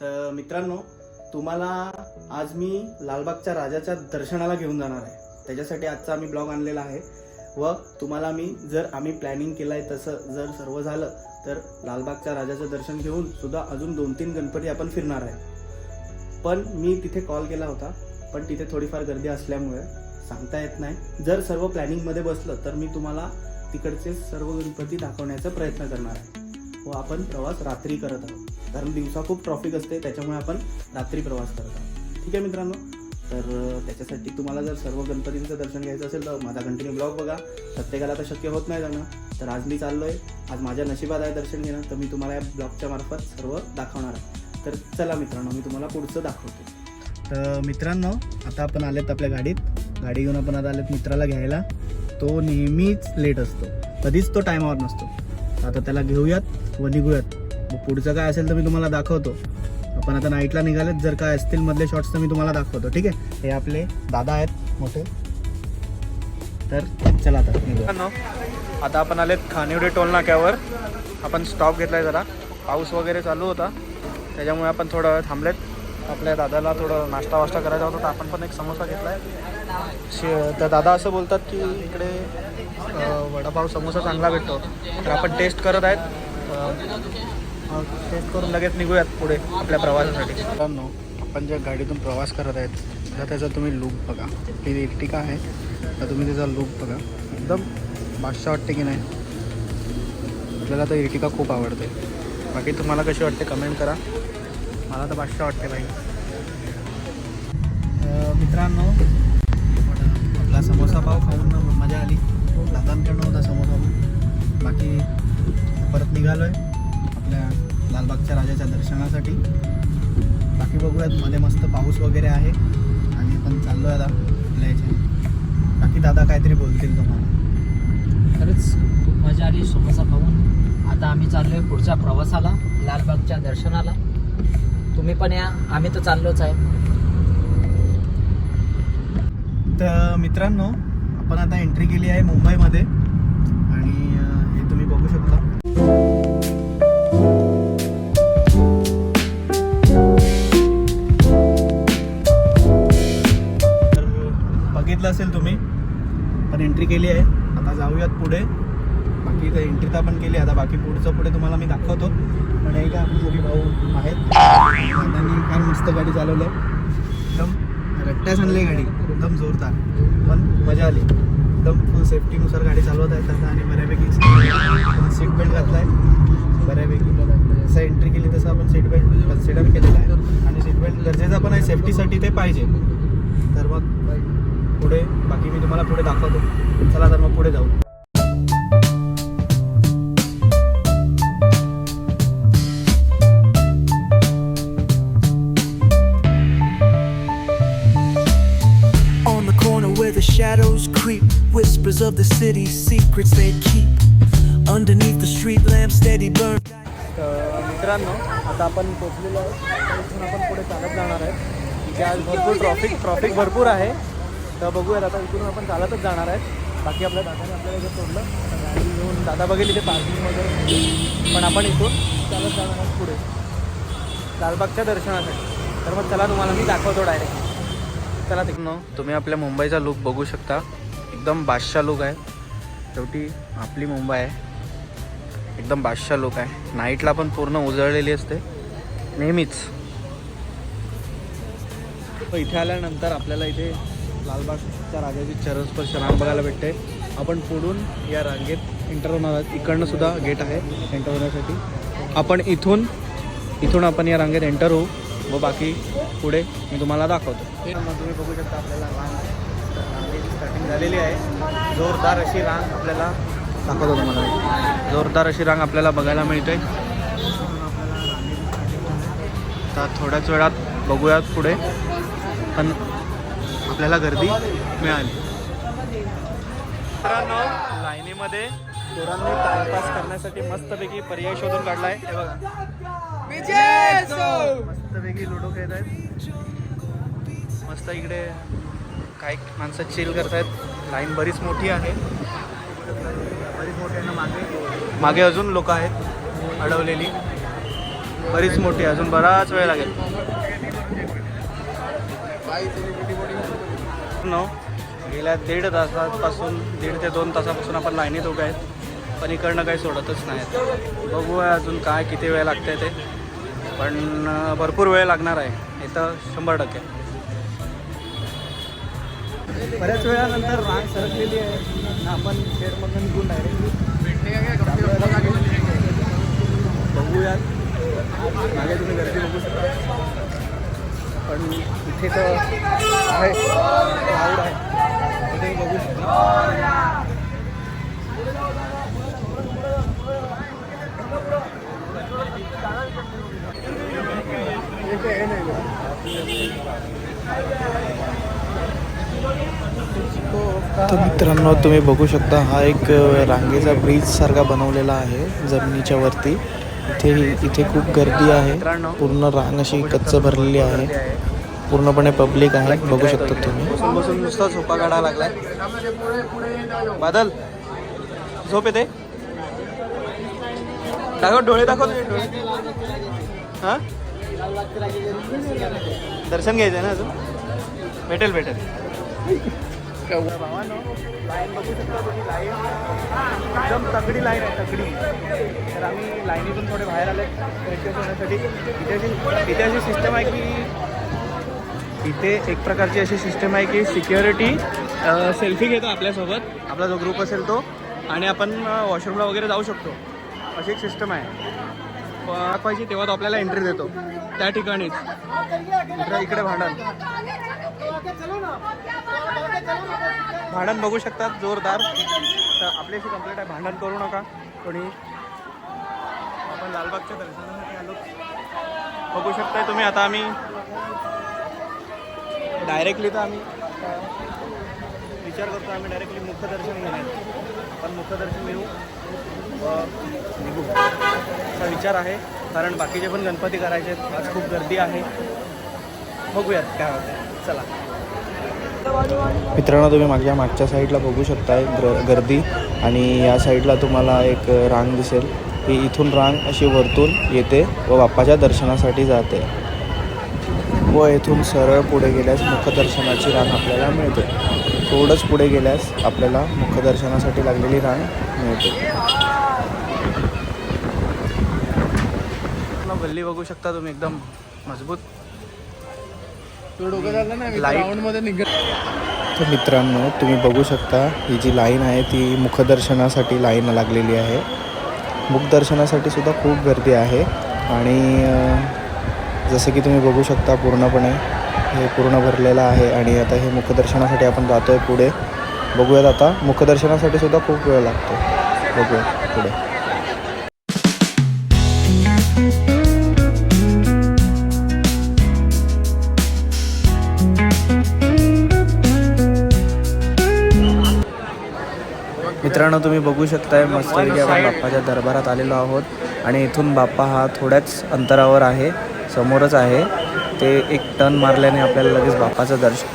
तर मित्रांनो तुम्हाला आज मी लालबागच्या राजाच्या दर्शनाला घेऊन जाणार आहे. त्याच्यासाठी आजचा आम्ही ब्लॉग आणलेला आहे व तुम्हाला मी जर आम्ही प्लॅनिंग केलं आहे तसं जर सर्व झालं तर लालबागच्या राजाचं दर्शन घेऊन सुद्धा अजून दोन तीन गणपती आपण फिरणार आहे. पण मी तिथे कॉल केला होता पण तिथे थोडीफार गर्दी असल्यामुळे सांगता येत नाही. जर सर्व प्लॅनिंगमध्ये बसलं तर मी तुम्हाला तिकडचे सर्व गणपती दाखवण्याचा प्रयत्न करणार आहे. व आपण प्रवास रात्री करत आहोत. कारण दिवसा खूप ट्रॉफिक असते त्याच्यामुळे आपण रात्री प्रवास करतो ठीक आहे मित्रांनो? तर त्याच्यासाठी तुम्हाला जर सर्व गणपतींचं दर्शन घ्यायचं असेल तर माझा कंटिन्यू ब्लॉग बघा. प्रत्येकाला तर शक्य होत नाही जाणं. तर आज मी चाललो आहे आज माझ्या नशिबात आहे दर्शन घेणं. तर मी तुम्हाला या ब्लॉगच्या मार्फत सर्व दाखवणार आहे. तर चला मित्रांनो मी तुम्हाला पुढचं दाखवतो. तर मित्रांनो आता आपण आलेत आपल्या गाडीत. गाडी घेऊन आपण आता आलेत मित्राला घ्यायला. तो नेहमीच लेट असतो. कधीच तो टायमावर नसतो. आता त्याला घेऊयात व निघूयात. मग पुढचं काय असेल तर मी तुम्हाला दाखवतो. आपण आता नाईटला निघालेत जर काय असतील मधले शॉट्स तर मी तुम्हाला दाखवतो ठीक आहे? हे आपले दादा आहेत मोठे. तर चला आता आता आपण आलेत खानिवडे टोल नाक्यावर. आपण स्टॉप घेतलाय जरा. पाऊस वगैरे चालू होता. त्याच्यामुळे आपण थोडं वेळ थांबलेत. आपल्या दादाला थोडं नाश्ता वाष्टा करायचा होता तर आपण पण एक समोसा घेतलाय. शे तर दादा असं बोलतात की इकडे वडापाव समोसा चांगला भेटतो. तर आपण टेस्ट करत आहेत. टेस्ट करून लगेच निघूयात पुढे आपल्या प्रवासासाठी. मित्रांनो आपण ज्या गाडीतून प्रवास करत आहेत तर त्याचा तुम्ही लुक बघा. ही इर्टिका आहे तर तुम्ही त्याचा लुक बघा. एकदम बादशाह वाटते की नाही? आपल्याला तर इर्टिका खूप आवडते. बाकी तुम्हाला कशी वाटते कमेंट करा. मला तर बादशाह वाटते भाई. मित्रांनो आपला समोसा पाव खाऊन मजा आली. दादांकडनं होता समोसा. बाकी परत निघालो आहे आपल्या लालबागच्या राजाच्या दर्शनासाठी. बाकी बघूयात मध्ये मस्त पाऊस वगैरे आहे. आणि आपण चाललो आहे आता आपल्या याच्या बाकी दादा काहीतरी बोलतील तुम्हाला. खरंच खूप मजा आली समोसा खाऊन. आता आम्ही चाललोय पुढच्या प्रवासाला लालबागच्या दर्शनाला. तुम्ही पण या आम्ही तर चाललोच आहे. तर मित्रांनो आपण आता एंट्री केली आहे मुंबईमध्ये. जाऊयात पुढे. बाकी तर एंट्री तर आपण केली आता बाकी पुढचं पुढे तुम्हाला मी दाखवतो. पण हे काय आपले दोघी भाऊ आहेत. त्यांनी काय मस्त गाडी चालवलं एकदम रट्ट्यास आणली गाडी. एकदम जोरदार. पण मजा आली. एकदम फुल सेफ्टीनुसार गाडी चालवत आहे आता आणि बऱ्यापैकी सीट बेल्ट घातला आहे बऱ्यापैकी जसं एंट्री केली तसं आपण सीट बेल्ट कन्सिडर केलेला आहे. आणि सीट बेल्ट गरजेचं पण आहे सेफ्टीसाठी ते पाहिजे. तर मग पुढे बाकी मी तुम्हाला पुढे दाखवतो. चला तर मग पुढे जाऊ. Underneath the street lamp, steady burn. तर मित्रांनो आता आपण पोचलेलो आहे इथून आपण पुढे चालत जाणार आहे इथे आज भरपूर ट्रॉफिक ट्रॉफिक भरपूर आहे. तर बघूयात आता इथून आपण चालतच जाणार आहे बाकी आपल्या दादाने आपल्याला इथे सोडलं गाडी घेऊन दादा बघेल इथे पार्किंग वगैरे पण आपण इथून चालत जाणार आहोत पुढे. लालबागच्या दर्शनासाठी. तर मग चला तुम्हाला मी दाखवतो डायरेक्ट चला तिकडनं. तुम्ही आपल्या मुंबईचा लुक बघू शकता. एकदम बादशाह लुक आहे. शेवटी आपली मुंबई आहे. एकदम बादशाह लोक आहे. नाईटला पण पूर्ण उजळलेली असते. नेहमीच. तर इथे आल्यानंतर आपल्याला इथे लालबागच्या राजाची चरणस्पर्श रांग बघायला भेटते. आपण पुढून या रांगेत एंटर होणार आहोत. इकडनं सुद्धा गेट आहे एंटर होण्यासाठी. आपण इथून इथून आपण या रांगेत एंटर होऊ. व बाकी पुढे मी तुम्हाला दाखवतो. मग तुम्ही बघू शकता आपल्याला रांग रांगेची स्टार्टिंग झालेली आहे. जोरदार अशी रांग आपल्याला दाखवतो तुम्हाला. जोरदार अशी रांग आपल्याला बघायला मिळते. आता थोड्याच वेळात बघूयात पुढे. पण आपल्याला गर्दी मिळाली. मित्रांनो लाईनीमध्ये पोरांनी टाइमपास करण्यासाठी मस्तपैकी पर्याय शोधून काढलाय. हे बघा. मस्तपैकी लुडो खेळत आहेत. मस्त इकडे काही माणसं चिल करतायत. लाईन बरीच मोठी आहे आहे. मागे अजून लोक आहेत अडवलेली. बरीच मोठी अजून बराच वेळ लागेल. नऊ गेल्या दीड तासापासून दीड ते दोन तासापासून आपण लाईनीत उभे आहेत पण इकडनं काही सोडतच नाहीत. बघूया अजून काय किती वेळ लागते ते. पण भरपूर वेळ लागणार आहे. इथं शंभर टक्के. बऱ्याच वेळानंतर रांग सरकलेली आहे. आपण शेडमधून निघून डायरेक्टली बघूयात. मागे तुम्ही गर्दी बघू शकता. पण इथे तर आहे. आवड आहे. इथे बघू शकता. तर मित्रांनो तुम्ही बघू शकता हा एक रांगेचा ब्रिज सारखा बनवलेला आहे जमिनीच्या वरती. इथे इथे खूप गर्दी आहे. पूर्ण रांग अशी कच्च भरलेली आहे. पूर्णपणे पब्लिक आहे. बघू शकता तुम्ही. बसून नुसता झोपा काढायला लागलाय. बादल झोप येते. दाखव डोळे दाखव. हा? दर्शन घ्यायचं ना अजून? भेटेल भेटेल. लाईन बघू शकता तुम्ही हो? लाईन एकदम तगडी लाईन आहे तगडी. तर आम्ही लाईनीतून थोडे बाहेर आले फ्रेश होण्यासाठी. इथे इथे अशी सिस्टम आहे की इथे एक प्रकारची अशी सिस्टम आहे की सिक्युरिटी सेल्फी घेतो आपल्यासोबत. आपला जो ग्रुप असेल तो. आणि आपण वॉशरूमला वगैरे जाऊ शकतो. अशी एक सिस्टम आहे. पाहिजे तेव्हा तो आपल्याला एंट्री देतो. त्या ठिकाणीच. इकडे भांडण. भांडण बघू शकतात जोरदार. तर आपल्याशी कंप्लीट आहे. भांडण करू नका. कोणी? आपण लालबागच्या दर्शनासाठी आलो. बघू शकताय तुम्ही आता आम्ही. डायरेक्टली तर आम्ही विचार करतो आम्ही डायरेक्टली मुखदर्शन घेणार पण मुखदर्शन घेऊ. व निघू. असा विचार आहे. कारण बाकीचे पण गणपती करायचे आहेत. आज खूप गर्दी आहे. बघूयात काय होतं चला. मित्रांनो तुम्ही माझ्या मागच्या साईडला बघू शकताय ग्र गर्दी आणि या साईडला तुम्हाला एक रांग दिसेल. ही इथून रांग अशी वरतून येते व बाप्पाच्या दर्शनासाठी जाते. व येथून सरळ पुढे गेल्यास मुखदर्शनाची रांग आपल्याला मिळते. थोडंच पुढे गेल्यास आपल्याला मुखदर्शनासाठी लागलेली रांग मिळते. गल्ली बघू शकता तुम्ही एकदम मजबूत. तर मित्रांनो तुम्ही बघू शकता ही जी लाईन आहे ती मुखदर्शनासाठी लाईन लागलेली आहे. मुखदर्शनासाठी सुद्धा खूप गर्दी आहे. आणि जसं की तुम्ही बघू शकता पूर्णपणे हे पूर्ण भरलेलं आहे आणि आता हे मुखदर्शनासाठी आपण जातो आहे पुढे. बघूयात आता मुखदर्शनासाठी सुद्धा खूप वेळ लागतो. बघूयात पुढे. मित्रांनो तुम्ही बघू शकताय मस्तपैकी आपण बाप्पाच्या दरबारात आलेलो आहोत. आणि इथून बाप्पा हा थोड्याच अंतरावर आहे समोरच आहे. ते एक टर्न मारल्याने आपल्याला लगेच बाप्पाचं दर्शन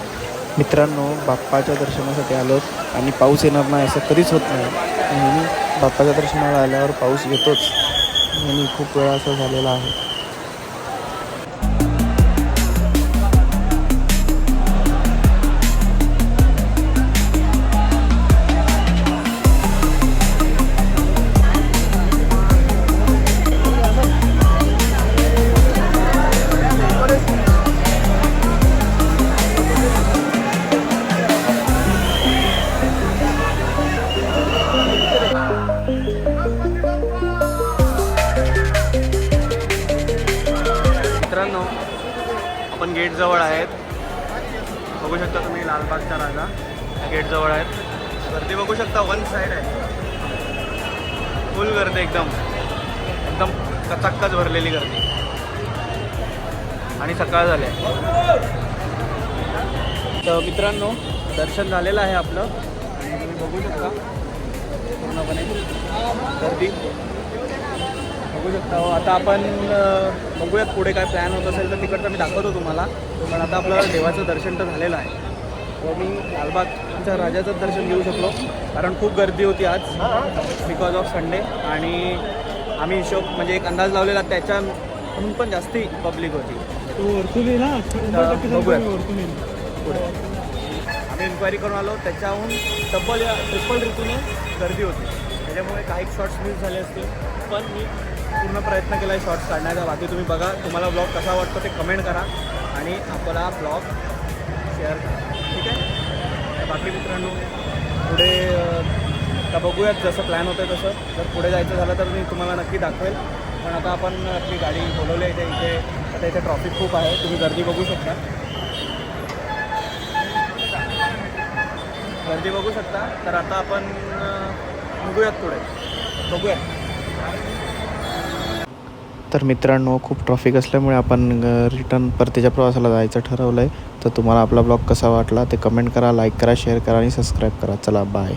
मित्रांनो बाप्पाच्या दर्शनासाठी आलो. आणि पाऊस येणार नाही असं कधीच होत नाही. नेहमी बाप्पाच्या दर्शनाला आल्यावर पाऊस येतोच. नेहमी खूप वेळा असं झालेलं आहे. मित्रांनो आपण गेटजवळ आहेत. बघू शकता तुम्ही लालबागचा राजा. गेटजवळ आहेत. गर्दी बघू शकता वन साईड आहे. फुल गर्दी एकदम. एकदम कचाक्कच भरलेली गर्दी. आणि सकाळ झाले आहे. तर मित्रांनो दर्शन झालेलं आहे आपलं. आणि तुम्ही बघू शकता. पूर्णपणे गर्दी. बघू शकता. हो. आता आपण बघूयात पुढे काय प्लॅन होत असेल तर तिकडचं मी दाखवतो तुम्हाला. पण आता आपलं देवाचं दर्शन तर झालेलं आहे. व मी लालबागच्या राजाचं दर्शन घेऊ शकलो. कारण खूप गर्दी होती आज बिकॉज ऑफ संडे आणि आम्ही हिशोब म्हणजे एक अंदाज लावलेला त्याच्या म्हणून पण जास्ती पब्लिक होती. टक्के बघूया. पुढे. आम्ही इन्क्वायरी करून आलो. त्याच्याहून डबल या ट्रिपल ऋतूने गर्दी होती. त्याच्यामुळे काही शॉर्ट्स मिस झाले असतील. पण मी पूर्ण प्रयत्न केला आहे शॉर्ट्स काढण्याचा. बाकी तुम्ही बघा तुम्हाला ब्लॉग कसा वाटतो ते कमेंट करा आणि आपला ब्लॉग शेअर करा. ठीक आहे? बाकी मित्रांनो पुढे आता बघूयात जसं प्लॅन होतं तसं. जर पुढे जायचं झालं तर मी तुम्हाला नक्की दाखवेल. पण आता आपण आपली गाडी बोलवली आहे इथे आता इथे ट्रॉफिक खूप आहे. तुम्ही गर्दी बघू शकता. गर्दी बघू शकता. तर आता आपण बघूयात निघूयात पुढे. बघूयात. तर मित्रांनो खूप ट्रॉफिक असल्यामुळे आपण रिटर्न परतीच्या प्रवासाला जायचं ठरवलं आहे तर तुम्हाला आपला ब्लॉग कसा वाटला ते कमेंट करा लाईक करा शेअर करा आणि सबस्क्राईब करा. चला बाय